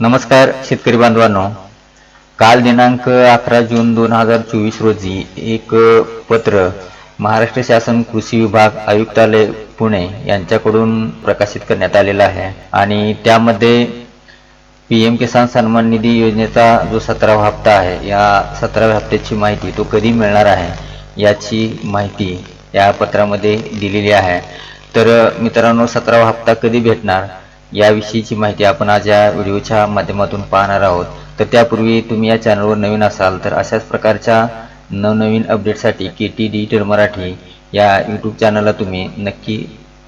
नमस्कार शेतकरी बांधवांनो. काल दिनांक अकरा जून दोन हजार चोवीस रोजी एक पत्र महाराष्ट्र शासन कृषी विभाग आयुक्तालय पुणे यांच्याकडून प्रकाशित करण्यात आलेलं आहे. आणि त्यामध्ये पी एम किसान सन्मान निधी योजनेचा जो सतरावा हप्ता आहे या सतराव्या हप्त्याची माहिती तो कधी मिळणार आहे याची माहिती या पत्रामध्ये दिलेली आहे. तर मित्रांनो सतरावा हप्ता कधी भेटणार? याविषयीची माहिती आपण आज या व्हिडिओच्या माध्यमातून पाहणार आहोत. तर त्यापूर्वी तुम्ही या चॅनलवर नवीन असाल तर अशाच प्रकारच्या नवनवीन अपडेटसाठी के टी डिजिटल मराठी या यूट्यूब चॅनलला तुम्ही नक्की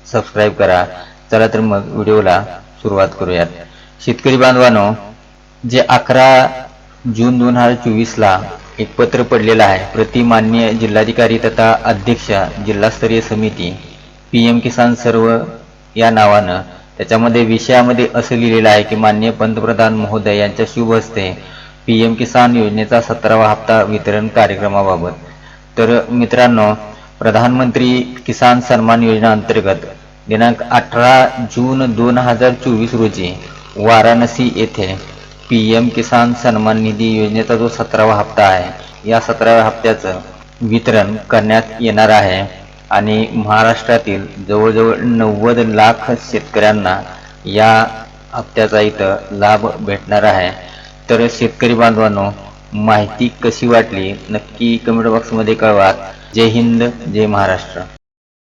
सबस्क्राईब करा. चला तर मग व्हिडिओला सुरुवात करूयात. शेतकरी बांधवांनो जे अकरा जून दोन हजार चोवीसला एक पत्र पडलेलं आहे प्रति माननीय जिल्हाधिकारी तथा अध्यक्ष जिल्हास्तरीय समिती पी एम किसान सर्व या नावानं त्याच्यामध्ये विषयामध्ये असं लिहिलेलं आहे की माननीय पंतप्रधान महोदय यांच्या शुभ हस्ते पी एम किसान योजनेचा सतरावा हप्ता वितरण कार्यक्रमाबाबत. तर मित्रांनो प्रधानमंत्री किसान सन्मान योजना अंतर्गत दिनांक अठरा जून दोन हजार चोवीस रोजी वाराणसी येथे पी एम किसान सन्मान निधी योजनेचा जो सतरावा हप्ता आहे या सतराव्या हप्त्याचं वितरण करण्यात येणार आहे. आणि महाराष्ट्रातील जवळजवळ नव्वद लाख शेतकऱ्यांना या हप्त्याचा इथं लाभ भेटणार आहे. तर शेतकरी बांधवांनो माहिती कशी वाटली? नक्की कमेंट बॉक्समध्ये कळवा. जय हिंद जय महाराष्ट्र.